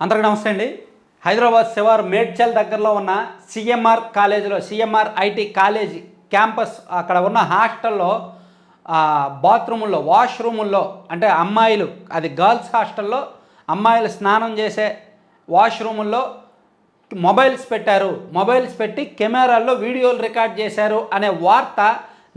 అందరికీ నమస్తే అండి. హైదరాబాద్ శివార్ మేడ్చల్ దగ్గరలో ఉన్న సిఎంఆర్ కాలేజీలో సిఎంఆర్ ఐటీ కాలేజీ క్యాంపస్ అక్కడ ఉన్న హాస్టల్లో బాత్రూముల్లో వాష్రూముల్లో అంటే అమ్మాయిలు అది గర్ల్స్ హాస్టల్లో అమ్మాయిలు స్నానం చేసే వాష్రూముల్లో మొబైల్స్ పెట్టారు. మొబైల్స్ పెట్టి కెమెరాల్లో వీడియోలు రికార్డ్ చేశారు అనే వార్త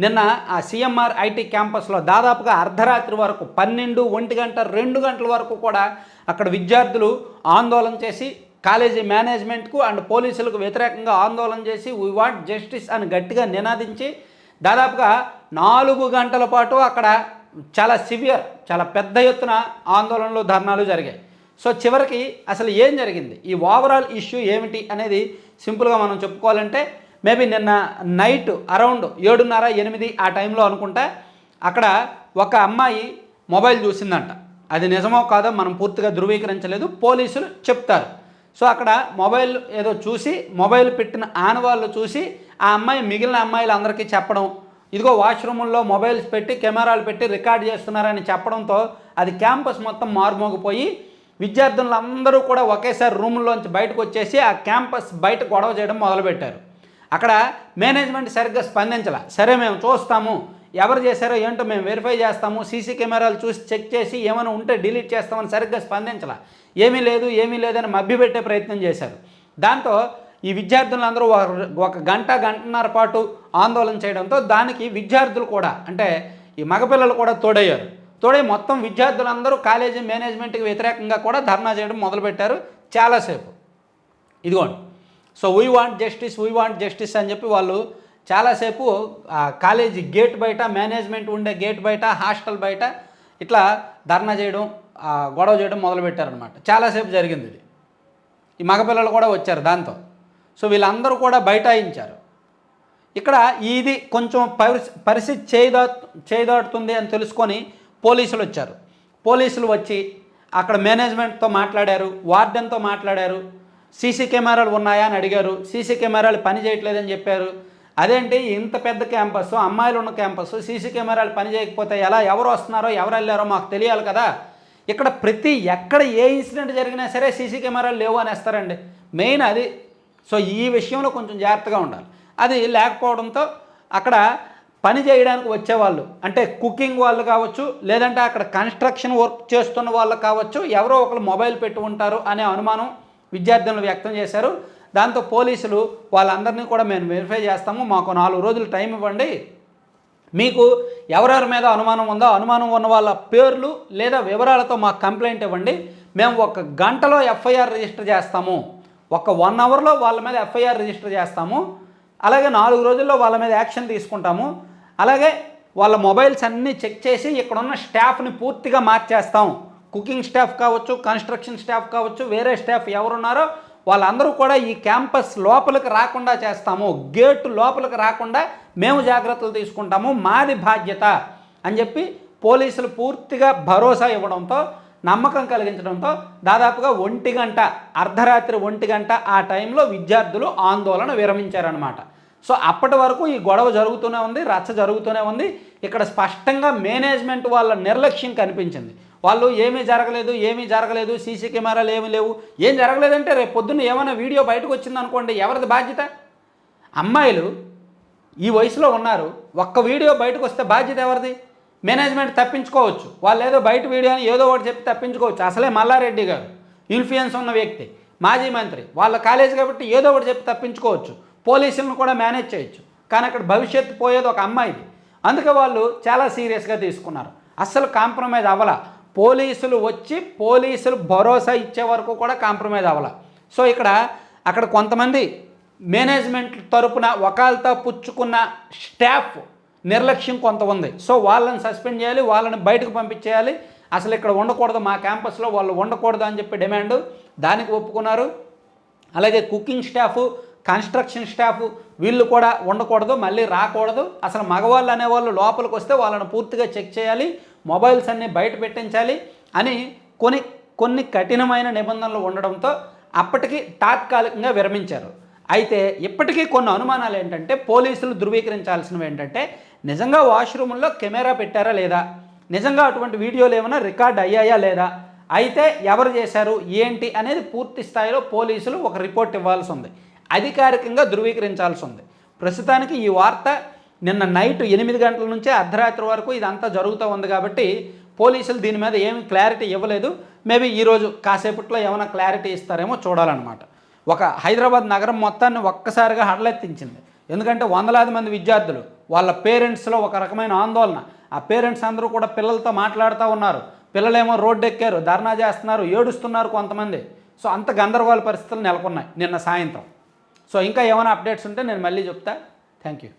నిన్న ఆ సిఎంఆర్ ఐటీ క్యాంపస్లో దాదాపుగా అర్ధరాత్రి వరకు పన్నెండు ఒంటి గంట రెండు గంటల వరకు కూడా అక్కడ విద్యార్థులు ఆందోళన చేసి కాలేజీ మేనేజ్మెంట్కు అండ్ పోలీసులకు వ్యతిరేకంగా ఆందోళన చేసి వీ వాంట్ జస్టిస్ అని గట్టిగా నినాదించి దాదాపుగా నాలుగు గంటల పాటు అక్కడ చాలా సివియర్ చాలా పెద్ద ఎత్తున ఆందోళనలు ధర్నాలు జరిగాయి. సో చివరికి అసలు ఏం జరిగింది? ఈ ఓవరాల్ ఇష్యూ ఏమిటి అనేది సింపుల్గా మనం చెప్పుకోవాలంటే మేబీ నిన్న నైట్ అరౌండ్ ఏడున్నర ఎనిమిది ఆ టైంలో అనుకుంటా అక్కడ ఒక అమ్మాయి మొబైల్ చూసిందంట. అది నిజమో కాదో మనం పూర్తిగా ధృవీకరించలేదు పోలీసులు చెప్తారు. సో అక్కడ మొబైల్ ఏదో చూసి మొబైల్ పెట్టిన ఆనవాళ్ళు చూసి ఆ అమ్మాయి మిగిలిన అమ్మాయిలు అందరికీ చెప్పడం ఇదిగో వాష్రూముల్లో మొబైల్స్ పెట్టి కెమెరాలు పెట్టి రికార్డ్ చేస్తున్నారని చెప్పడంతో అది క్యాంపస్ మొత్తం మారుమోగిపోయి విద్యార్థులందరూ కూడా ఒకేసారి రూముల్లోంచి బయటకు వచ్చేసి ఆ క్యాంపస్ బయట గొడవ చేయడం మొదలుపెట్టారు. అక్కడ మేనేజ్మెంట్ సరిగ్గా స్పందించాల. సరే మేము చూస్తాము. ఎవరు చేశారో ఏంటో మేము వెరిఫై చేస్తాము. సీసీ కెమెరాలు చూసి చెక్ చేసి ఏమైనా ఉంటే డిలీట్ చేస్తామని సరిగ్గా స్పందించాల. ఏమీ లేదు ఏమీ లేదని మభ్యపెట్టే ప్రయత్నం చేశారు. దాంతో ఈ విద్యార్థులందరూ ఒక- ఒక గంట గంటన్నర పాటు ఆందోళన చేయడంతో దానికి విద్యార్థులు కూడా అంటే ఈ మగపిల్లలు కూడా తోడయ్యారు. తోడై మొత్తం విద్యార్థులందరూ కాలేజీ మేనేజ్మెంట్కి వ్యతిరేకంగా కూడా ధర్నా చేయడం మొదలుపెట్టారు చాలాసేపు. ఇదిగోండి. So we want justice we want justice అని చెప్పి వాళ్ళు చాలాసేపు కాలేజీ గేట్ బయట మేనేజ్మెంట్ ఉండే గేట్ బయట హాస్టల్ బయట ఇట్లా ధర్నా చేయడం గొడవ చేయడం మొదలుపెట్టారనమాట చాలాసేపు జరిగింది ఇది. ఈ మగపిల్లలు కూడా వచ్చారు దాంతో. సో వీళ్ళందరూ కూడా బైఠాయించారు. ఇక్కడ ఇది కొంచెం పరిస్థి పరిస్థితి చేయదా చేయదాడుతుంది అని తెలుసుకొని పోలీసులు వచ్చారు. పోలీసులు వచ్చి అక్కడ మేనేజ్మెంట్తో మాట్లాడారు వార్డెన్తో మాట్లాడారు. సీసీ కెమెరాలు ఉన్నాయా అని అడిగారు. సీసీ కెమెరాలు పని చేయట్లేదని చెప్పారు. అదేంటి? ఇంత పెద్ద క్యాంపస్ అమ్మాయిలు ఉన్న క్యాంపస్ సీసీ కెమెరాలు పని చేయకపోతే ఎలా ఎవరు వస్తున్నారో ఎవరు వెళ్ళారో మాకు తెలియాలి కదా. ఇక్కడ ప్రతి ఎక్కడ ఏ ఇన్సిడెంట్ జరిగినా సరే సీసీ కెమెరాలు లేవు అనేస్తారండి. మెయిన్ అది. సో ఈ విషయంలో కొంచెం జాగ్రత్తగా ఉండాలి. అది లేకపోవడంతో అక్కడ పని చేయడానికి వచ్చేవాళ్ళు. అంటే కుకింగ్ వాళ్ళు కావచ్చు లేదంటే అక్కడ కన్స్ట్రక్షన్ వర్క్ చేస్తున్న వాళ్ళు కావచ్చు ఎవరో ఒకరు మొబైల్ పెట్టి ఉంటారు అనే అనుమానం విద్యార్థులను వ్యక్తం చేశారు. దాంతో పోలీసులు వాళ్ళందరినీ కూడా మేము వెరిఫై చేస్తాము. మాకు నాలుగు రోజులు టైం ఇవ్వండి. మీకు ఎవరెవరి మీద అనుమానం ఉందో అనుమానం ఉన్న వాళ్ళ పేర్లు లేదా వివరాలతో మాకు కంప్లైంట్ ఇవ్వండి. మేము ఒక గంటలో ఎఫ్ఐఆర్ రిజిస్టర్ చేస్తాము. ఒక వన్ అవర్లో వాళ్ళ మీద ఎఫ్ఐఆర్ రిజిస్టర్ చేస్తాము. అలాగే నాలుగు రోజుల్లో వాళ్ళ మీద యాక్షన్ తీసుకుంటాము. అలాగే వాళ్ళ మొబైల్స్ అన్నీ చెక్ చేసి ఇక్కడున్న స్టాఫ్ని పూర్తిగా మార్చేస్తాం. కుకింగ్ స్టాఫ్ కావచ్చు కన్స్ట్రక్షన్ స్టాఫ్ కావచ్చు వేరే స్టాఫ్ ఎవరున్నారో వాళ్ళందరూ కూడా ఈ క్యాంపస్ లోపలికి రాకుండా చేస్తాము. గేట్ లోపలికి రాకుండా మేము జాగ్రత్తలు తీసుకుంటాము. మాది బాధ్యత అని చెప్పి పోలీసులు పూర్తిగా భరోసా ఇవ్వడంతో నమ్మకం కలిగించడంతో దాదాపుగా ఒంటి గంట అర్ధరాత్రి ఒంటి గంట ఆ టైంలో విద్యార్థులు ఆందోళన విరమించారనమాట సో అప్పటి వరకు ఈ గొడవ జరుగుతూనే ఉంది రచ్చ జరుగుతూనే ఉంది. ఇక్కడ స్పష్టంగా మేనేజ్మెంట్ వాళ్ళ నిర్లక్ష్యం కనిపించింది. వాళ్ళు ఏమీ జరగలేదు ఏమీ జరగలేదు సీసీ కెమెరాలు ఏమీ లేవు. ఏం జరగలేదంటే రేపు పొద్దున్న ఏమైనా వీడియో బయటకు వచ్చింది అనుకోండి ఎవరిది బాధ్యత? అమ్మాయిలు ఈ వయసులో ఉన్నారు ఒక్క వీడియో బయటకు వస్తే బాధ్యత ఎవరిది? మేనేజ్మెంట్ తప్పించుకోవచ్చు. వాళ్ళు ఏదో బయట వీడియో అని ఏదో ఒకటి చెప్పి తప్పించుకోవచ్చు. అసలే మల్లారెడ్డి గారు ఇన్ఫ్లుయెన్స్ ఉన్న వ్యక్తి మాజీ మంత్రి. వాళ్ళ కాలేజీ కాబట్టి ఏదో ఒకటి చెప్పి తప్పించుకోవచ్చు. పోలీసులను కూడా మేనేజ్ చేయొచ్చు. కానీ అక్కడ భవిష్యత్తు పోయేది ఒక అమ్మాయిది. అందుకే వాళ్ళు చాలా సీరియస్గా తీసుకున్నారు. అస్సలు కాంప్రమైజ్ అవ్వాల. పోలీసులు వచ్చి పోలీసులు భరోసా ఇచ్చే వరకు కూడా కాంప్రమైజ్ అవ్వాల. సో ఇక్కడ అక్కడ కొంతమంది మేనేజ్మెంట్ తరపున ఒకళ్ళతో పుచ్చుకున్న స్టాఫ్ నిర్లక్ష్యం కొంత ఉంది. సో వాళ్ళని సస్పెండ్ చేయాలి వాళ్ళని బయటకు పంపించేయాలి. అసలు ఇక్కడ ఉండకూడదు మా క్యాంపస్లో వాళ్ళు ఉండకూడదు అని చెప్పి డిమాండ్ దానికి ఒప్పుకున్నారు. అలాగే కుకింగ్ స్టాఫ్ కన్స్ట్రక్షన్ స్టాఫ్ వీళ్ళు కూడా ఉండకూడదు మళ్ళీ రాకూడదు. అసలు మగవాళ్ళు అనేవాళ్ళు లోపలికి వస్తే వాళ్ళని పూర్తిగా చెక్ చేయాలి. మొబైల్స్ అన్నీ బయట పెట్టించాలి అని కొన్ని కొన్ని కఠినమైన నిబంధనలు ఉండడంతో అప్పటికి తాత్కాలికంగా విరమించారు. అయితే ఇప్పటికీ కొన్ని అనుమానాలు ఏంటంటే పోలీసులు ధృవీకరించాల్సినవి ఏంటంటే నిజంగా వాష్రూముల్లో కెమెరా పెట్టారా లేదా? నిజంగా అటువంటి వీడియోలు ఏమైనా రికార్డ్ అయ్యాయా లేదా? అయితే ఎవరు చేశారు? ఏంటి? అనేది పూర్తి స్థాయిలో పోలీసులు ఒక రిపోర్ట్ ఇవ్వాల్సి ఉంది. అధికారికంగా ధృవీకరించాల్సి ఉంది. ప్రస్తుతానికి ఈ వార్త నిన్న నైట్ ఎనిమిది గంటల నుంచే అర్ధరాత్రి వరకు ఇదంతా జరుగుతూ ఉంది కాబట్టి పోలీసులు దీని మీద ఏమి క్లారిటీ ఇవ్వలేదు. మేబీ ఈరోజు కాసేపట్లో ఏమైనా క్లారిటీ ఇస్తారేమో చూడాలన్నమాట. ఒక హైదరాబాద్ నగరం మొత్తాన్ని ఒక్కసారిగా హడలెత్తించింది. ఎందుకంటే వందలాది మంది విద్యార్థులు వాళ్ళ పేరెంట్స్లో ఒక రకమైన ఆందోళన. ఆ పేరెంట్స్ అందరూ కూడా పిల్లలతో మాట్లాడుతూ ఉన్నారు. పిల్లలేమో రోడ్డు ఎక్కారు ధర్నా చేస్తున్నారు ఏడుస్తున్నారు కొంతమంది. సో అంత గందరగోళ పరిస్థితులు నెలకొన్నాయి నిన్న సాయంత్రం. సో ఇంకా ఏమైనా అప్డేట్స్ ఉంటే నేను మళ్ళీ చెప్తా. Thank you.